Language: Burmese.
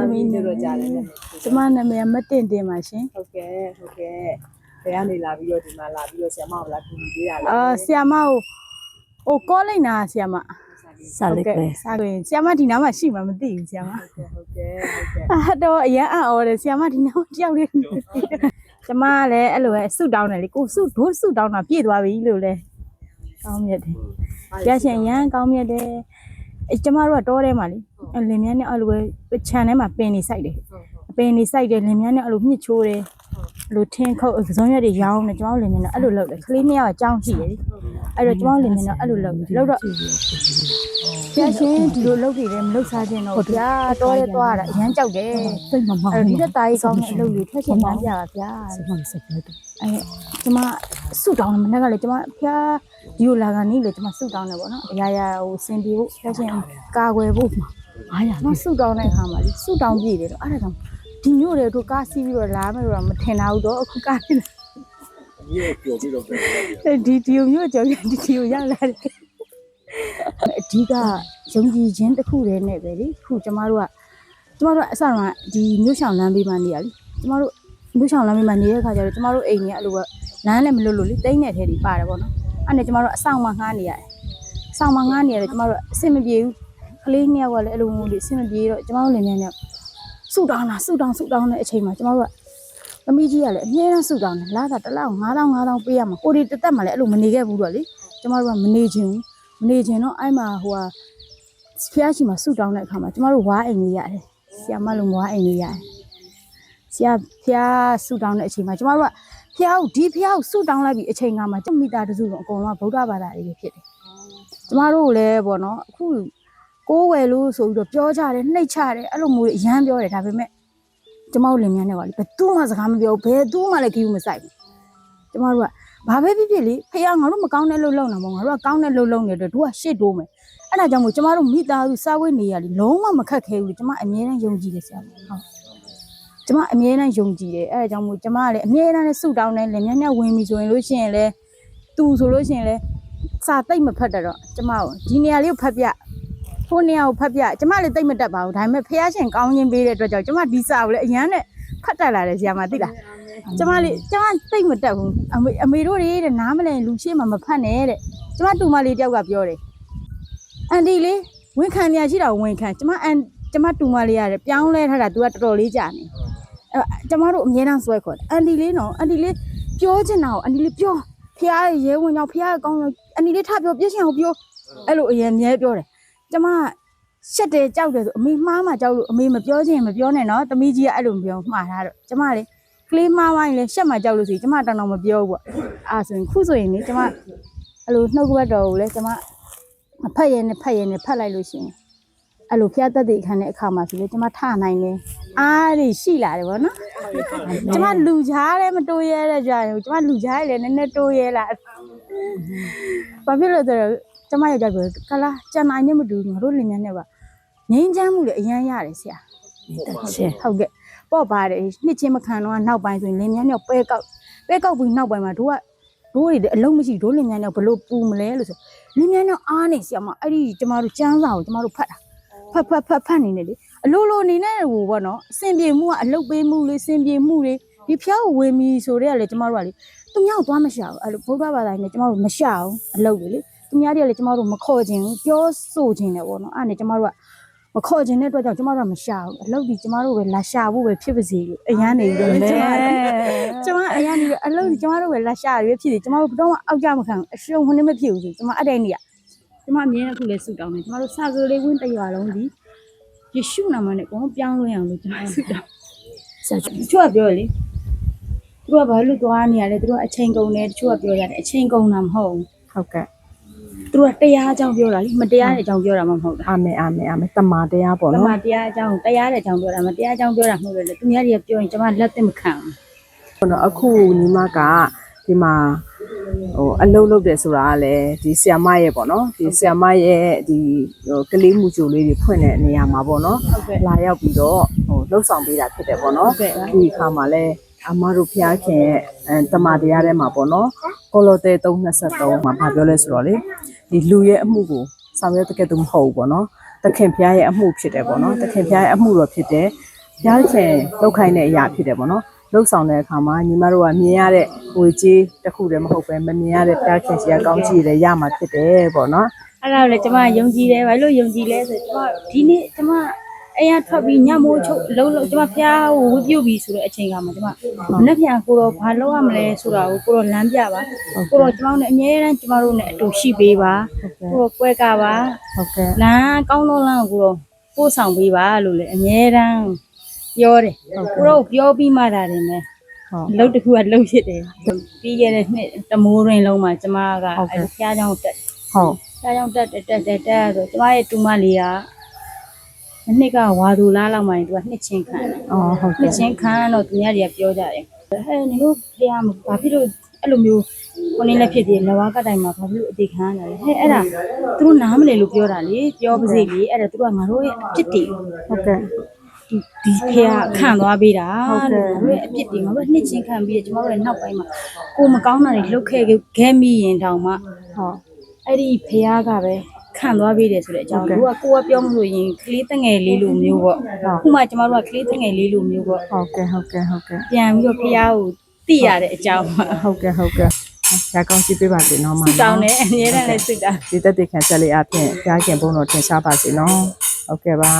သမီးတို့တော့ကြားတယ်နဲ့ကျမနာမည်ကမတင်တင်ပါရှင်ဟုတ်ကဲ့ဟုတ်ကဲ့ဘယ်ကနေလာပြီးတော့ဒီမှာလာပြီးတော့ဆရာမကိုလာကူညီပေးရလဲအာဆီယာမကိုဟိုကောလိုက်နာဆီယာမစားလိုက်ပဲစားလို့ရင်ဆီယာမဒီနားမှာရှိမှမသိဘူးဆီယာမဟုတ်ကဲ့ဟုတ်ကဲ့ဟုတ်ကဲ့အဲ့တော့အရန်အော်တယ်ဆီယာမဒီနားမှာတယောက်လေးကျမကလည်းအဲ့လိုပဲဆုတောင်းတယ်လေကိုဆုဒိုးဆုတောင်းတာပြည့်သွားပြီလို့လဲကောင်းမြတ်တယ်ကြရှင်ရန်ကောင်းမြတ်တယ်အဲကျမတို့ကတော့ထဲမှာလေအဲ့ လင်မြန်းနဲ့အဲ့လိုပဲခြံထဲမှာပင်နေဆိုင်တယ်အပင်နေဆိုင်တယ်လင်မြန်းနဲ့အဲ့လိုမြစ်ချိုးတယ်အဲ့လိုထင်းခုတ်ကစုံရက်တွေရောင်းတယ်ကျမတို့လင်မြန်းနဲ့အဲ့လိုလုပ်တယ်ကလေးနှစ်ယောက်အကြောင်းရှိတယ်လေအဲ့တော့ကျမတို့လင်မြန်းနဲ့အဲ့လိုလုပ်တယ်လုပ်တော့ကျရှင်ဒီလိုလုပ်ပြီးတယ်မလုပ်စားခြင်းတော့ဗျာတော်ရဲသွားတာအရန်ကြောက်တယ်စိတ်မမောင်းအဲ့တော့ဒီတက်သားကြီးကောင်းတဲ့အလုပ်တွေထက်ရှင်တန်းပြပါဗျာစမောင်းစက်ပဲတော့အဲ့ကျမဆုတောင်းတယ်မနေ့ကလည်းကျမဖျားဒီလိုလာကနေလေကျမဆုတောင်းတယ်ပေါ့နော်အရာရာဟိုစင်ပြေဖို့ထက်ရှင်ကာကွယ်ဖို့ အားရနော်ဆုတောင်းတဲ့အခါမှာလေဆုတောင်းပြည့်တယ်တော့အဲ့ဒါကြောင့်ဒီမျိုးတွေတို့ကားစီးပြီးတော့လာမယ်လို့တော့မထင်တာဘူးတော့အခုကားနေမြေပျော်ပြီးတော့ပြန်လာပြီတယ်ဒီဒီမျိုးကြောင့်ဒီဒီကိုရောက်လာတယ်အဓိကယုံကြည်ခြင်းတစ်ခုတည်းနဲ့ပဲလေခုကျမတို့ကကျမတို့အစတော့ဒီမြို့ဆောင်လမ်းဘေးမှာနေရလေကျမတို့မြို့ဆောင်လမ်းဘေးမှာနေတဲ့ခါကျတော့ကျမတို့အိမ်ကြီးအဲ့လိုပဲလမ်းလည်းမလွတ်လို့လေတိမ့်တဲ့ထဲတွေပါတယ်ပေါ့နော်အဲ့နဲ့ကျမတို့အဆောင်မှာငှားနေရတယ်အဆောင်မှာငှားနေရတယ်ကျမတို့အဆင်မပြေဘူး ကလေးနှစ်ယောက်ကလည်းအဲ့လိုမျိုးလေအဆင်မပြေတော့ကျမတို့လည်းမြန်မြန်ဆူတောင်းတာဆူတောင်းဆူတောင်းတဲ့အချိန်မှာကျမတို့ကသမီးကြီးကလည်းအမြဲတမ်းဆူတောင်းတယ်လာတာတစ်လောက်9000 9000ပေးရမှာကိုဒီတစ်သက်မှလည်းအဲ့လိုမနေခဲ့ဘူးတော့လေကျမတို့ကမနေချင်ဘူးမနေချင်တော့အဲ့မှာဟိုဟာဖះရှိမှာဆူတောင်းတဲ့အခါမှာကျမတို့ဝါအိမ်ကြီးရတယ်ဆရာမလုံးမွားအိမ်လေးရတယ်ဆရာဖျားဆူတောင်းတဲ့အချိန်မှာကျမတို့ကဖျားကိုဒီဖျားကိုဆူတောင်းလိုက်ပြီးအချိန်ကမှကျမိသားတစုလုံးအကုန်လုံးကဗုဒ္ဓဘာသာတွေပဲဖြစ်တယ်ကျမတို့ကိုလည်းပေါ့နော်အခု ကိုးဝယ်လို့ဆိုပြီးတော့ပြောကြတယ်နှိတ်ချတယ်အဲ့လိုမျိုးတွေအရန်ပြောတယ်ဒါပေမဲ့ကျမတို့လင်မြန်းနဲ့ပါလေဘယ်သူမှစကားမပြောဘူးဘယ်သူမှလည်းကြည့်ဘူးမဆိုင်ဘူးကျမတို့ကဘာပဲဖြစ်ဖြစ်လေဖះငါတို့မကောင်းတဲ့လို့လုံတာမဟုတ်ငါတို့ကကောင်းတဲ့လို့လုံနေတယ်တို့ကရှစ်တိုးမယ်အဲ့ဒါကြောင့်မို့ကျမတို့မိသားစုစားဝတ်နေရလေလုံးဝမခက်ခဲဘူးလေကျမအမြဲတမ်းယုံကြည်တယ်ဆရာမဟုတ်ကျမအမြဲတမ်းယုံကြည်တယ်အဲ့ဒါကြောင့်မို့ကျမကလည်းအမြဲတမ်းလည်းဆုတောင်းတယ်လည်းမြတ်မြတ်ဝင်ပြီဆိုရင်လို့ရှိရင်လည်းသူဆိုလို့ရှိရင်လည်းစာတိတ်မဖတ်တတ်တော့ကျမကိုဒီနေရာလေးကိုဖတ်ပြ ဟိုနေရာကိုဖတ်ပြကျမလည်းတိတ်မတတ်ပါဘူးဒါပေမဲ့ဖះရှင်ကောင်းခြင်းပေးတဲ့အတွက်ကြောင့်ကျမဒီစာကိုလည်းအရန်နဲ့ဖတ်တတ်လာတယ်ဆရာမသိလားကျမလေးကျမသိပ်မတက်ဘူးအမေအမေတို့တွေတဲ့နားမလဲလူရှိမှမဖတ်နဲ့တဲ့ကျမတူမလေးတယောက်ကပြောတယ်အန်ဒီလေးဝန်ခံနေရရှိတာဝန်ခံကျမအန်ကျမတူမလေးရတယ်ပြောင်းလဲထားတာ तू ကတော်တော်လေးကြာနေအဲ့ကျမတို့အများအားဆွဲခေါ်တယ်အန်ဒီလေးနော်အန်ဒီလေးပြောချင်တာကိုအန်ဒီလေးပြောဖះရဲ့ရဲဝင်ကြောင့်ဖះရဲ့ကောင်းကြောင့်အန်ဒီလေးထပြောပြည့်ချင်အောင်ပြောအဲ့လိုအရင်မြဲပြောတယ် ကျမရှက်တယ်ကြောက်တယ်ဆိုအမေမှားမှကြောက်လို့အမေမပြောချင်ရင်မပြောနဲ့နော်တမီးကြီးကအဲ့လိုမပြောမှားထားတော့ကျမလေးကလေးမဝိုင်းလဲရှက်မှကြောက်လို့ဆိုရင်ကျမတောင်တောင်မပြောဘူးပေါ့အာဆိုရင်ခုဆိုရင်လေကျမအဲ့လိုနှုတ်ကပတ်တော်ကိုလဲကျမအဖက်ရဲနဲ့ဖက်ရဲနဲ့ဖက်လိုက်လို့ရှိရင်အဲ့လိုဖျားသက်တဲ့အခါနဲ့အခါမှာဆိုလေကျမထနိုင်တယ်အားတွေရှိလာတယ်ဗောနော်ကျမလူချားလည်းမတိုးရဲတဲ့ကြရင်ကျမလူချားလည်းနည်းနည်းတိုးရဲလာဘာဖြစ်လို့လဲဆိုတော့ ကျမယောက်ျားပြောကလာကျန်နိုင်နဲ့မတူဘူးငါတို့လင်မြန်းနဲ့ပါငင်းချမ်းမှုလည်းအရန်ရတယ်ဆရာတက်ချက်ဟုတ်ကဲ့ပေါ့ပါတယ်နှစ်ချင်းမခံတော့နောက်ပိုင်းဆိုရင်လင်းမြန်းမြောက်ပဲကောက်ပဲကောက်ပြီးနောက်ပိုင်းမှာတို့ကတို့တွေအလုံးမရှိတို့လင်းမြန်းမြောက်ဘလို့ပူမလဲလို့ဆိုလင်းမြန်းမြောက်အားနေစီအောင်မအဲ့ဒီကျမတို့ကျန်းစာကိုကျမတို့ဖတ်တာဖတ်ဖတ်ဖတ်ဖတ်နေတယ်လေအလိုလိုအနေနဲ့ဟိုပေါ့နော်အစင်ပြေမှုကအလုတ်ပေးမှုလေးစင်ပြေမှုလေးဒီဖျားကိုဝင်ပြီဆိုတော့လေကျမတို့ကလေသူများကိုသွားမရှာဘူးအဲ့လိုဗုဒ္ဓဘာသာနဲ့ကျမတို့မရှာဘူးအလုတ်လေလေ သူများတွေကလေကျမတို့မခေါ်ခြင်းဘူးပြောဆိုခြင်းတယ်ပေါ့နော်အဲ့ဒါနဲ့ကျမတို့ကမခေါ်ခြင်းတဲ့အတွက်ကြောင့်ကျမတို့ကမရှာဘူးအလုပ်ဒီကျမတို့ပဲလာရှာဖို့ပဲဖြစ်ပါစေလို့အရန်နေပြီးတော့ကျမကျမအရန်နေပြီးအလုပ်ဒီကျမတို့ပဲလာရှာရွေးဖြစ်တယ်ကျမတို့ဘယ်တော့မှအောက်ကြမခံဘူးအရှုံးဝင်နေမဖြစ်ဘူးဆိုကျမအဲ့တဲ့နေရကျမအမြဲတမ်းခုလဲဆူတောင်းတယ်ကျမတို့စာကလေးဝင်းတရွာလုံးဒီယေရှုနာမနဲ့ကိုပြောင်းလဲအောင်လို့ကျမဆူတောင်းဆက်တချို့ကပြောလေသူကဘာလို့သွားနေရလဲသူကအချိန်ကုန်တယ်တချို့ကပြောရတယ်အချိန်ကုန်တာမဟုတ်ဘူးဟုတ်ကဲ့ သူကတရားအကြောင်းပြောတာလေမတရားတဲ့အကြောင်းပြောတာမှမဟုတ်တာအာမေအာမေအာမေတမန်တရားပေါ့ဘာနော်မှတရားအကြောင်းတရားတဲ့အကြောင်းပြောတာမတရားအကြောင်းပြောတာမဟုတ်လို့လေသူများတွေကပြောရင်ကျွန်မလက်သက်မခံဘူးပေါ့နော်အခုညီမကဒီမှာဟိုအလုပ်လုပ်တယ်ဆိုတာကလည်းဒီဆီယမရဲ့ပေါ့နော်ဒီဆီယမရဲ့ဒီဟိုကလေးမှုကြိုလေးတွေဖွင့်တဲ့နေရာမှာပေါ့နော်ဟုတ်ကဲ့လာရောက်ပြီးတော့ဟိုလှုပ်ဆောင်ပေးတာဖြစ်တယ်ပေါ့နော်ဟုတ်ကဲ့ပါဒီအခါမှာလဲ အမတို့ဖျားခင်ရဲ့အဲတမန်တရားထဲမှာပေါ့နော်ကိုလိုတဲ323မှာဗာပြောလဲဆိုတော့လေဒီလူရဲ့အမှုကိုဆောင်ရွက်တဲ့ကဲ့သို့မဟုတ်ဘူးပေါ့နော်တခင်ဖျားရဲ့အမှုဖြစ်တယ်ပေါ့နော်တခင်ဖျားရဲ့အမှုတော့ဖြစ်တယ်ရားချင်လောက်ခိုင်းတဲ့အရာဖြစ်တယ်ပေါ့နော်လှုပ်ဆောင်တဲ့အခါမှာညီမတို့ကမြင်ရတဲ့ငွေကြေးတစ်ခုတည်းမဟုတ်ပဲမမြင်ရတဲ့ဖျားခင်စီကကောင်းကြီးတွေရမှာဖြစ်တယ်ပေါ့နော်အဲ့ဒါကိုလည်းကျမယုံကြည်တယ်ဘာလို့ယုံကြည်လဲဆိုတော့ကျမဒီနေ့ကျမ အဲ့ရထွက်ပြီးညမိုးချုပ်လုံးလုံးကျမဖျားကိုဝပြုတ်ပြီးဆိုတဲ့အချိန်ကမှကျမမနေ့ပြန်ကိုတော့ဘာလုပ်ရမလဲဆိုတာကိုကိုတော့လမ်းပြပါကိုတော့ကျမတို့နဲ့အမြဲတမ်းကျမတို့နဲ့အတူရှိပေးပါကိုတော့ကွဲကပါ ဟုတ်ကဲ့ လမ်းကောင်းတော့လမ်းကိုတော့ပို့ဆောင်ပေးပါလို့လည်းအမြဲတမ်းပြောတယ်ကိုတော့ပြောပြီးမှတာတယ်မယ် ဟုတ် အလုပ်တစ်ခုကလုပ်ဖြစ်တယ်ပြီးခဲ့တဲ့နှစ်တမိုးရင်းလုံးမှာကျမကအဲ့ဖျားเจ้าတက် ဟုတ် ။ဒါကြောင့်တက်တက်တက်တက်တက်ဆိုကျမရဲ့တူမလေးက တစ်နှစ်ကဝါသူလားလောက်မှရင်သူကနှစ်ချင်းခံတယ်အော်ဟုတ်။နှစ်ကဲ့ချင်းခံတော့သူများတွေကပြောကြတယ်။ဟဲ့နင်တို့ဖះမဘာဖြစ်လို့အဲ့လိုမျိုးကိုနေလည်းဖြစ်သေးလဝါကတိုင်မှာဘာဖြစ်လို့အသေးခံရတာလဲ။ဟဲ့အဲ့ဒါသူတို့နားမလည်လို့ပြောတာလေပြောပါစေလေအဲ့ဒါသူတို့ကငါတို့ရဲ့အဖြစ်တွေဟုတ်ကဲ့ဒီဒီဖះခံသွားပေးတာဟုတ်ကဲ့ငါတို့ရဲ့အဖြစ်တွေငါတို့နှစ်ချင်းခံပြီးတော့ကျမတို့လည်းနောက်ပိုင်းမှာကိုမကောင်းတာတွေလှုပ်ခဲ့ခဲ့မိရင်တောင်မှဟုတ်အဲ့ဒီဖះကပဲ ခံသွားပေးတယ်ဆိုတဲ့အကြောင်းဟုတ်ကဲ့ကိုကကိုကပြောမလို့ရင်ကလေးတငယ်လေးလိုမျိုးပေါ့ဟုတ်ခုမှကျမတို့ကကလေးတငယ်လေးလိုမျိုးပေါ့ဟုတ်ကဲ့ဟုတ်ကဲ့ဟုတ်ကဲ့ပြန်ပြီးတော့ဖះကိုသိရတဲ့အကြောင်းပါဟုတ်ကဲ့ဟုတ်ကဲ့ရကောင်းကြည့်ပေးပါစေနော်မစစ်တောင်းတယ်အများနဲ့လည်းစစ်တာဒီတက်တဲ့ခံချက်လေးအပြင်ကြားခင်ဘုံတော်ထင်ရှားပါစေနော်ဟုတ်ကဲ့ပါ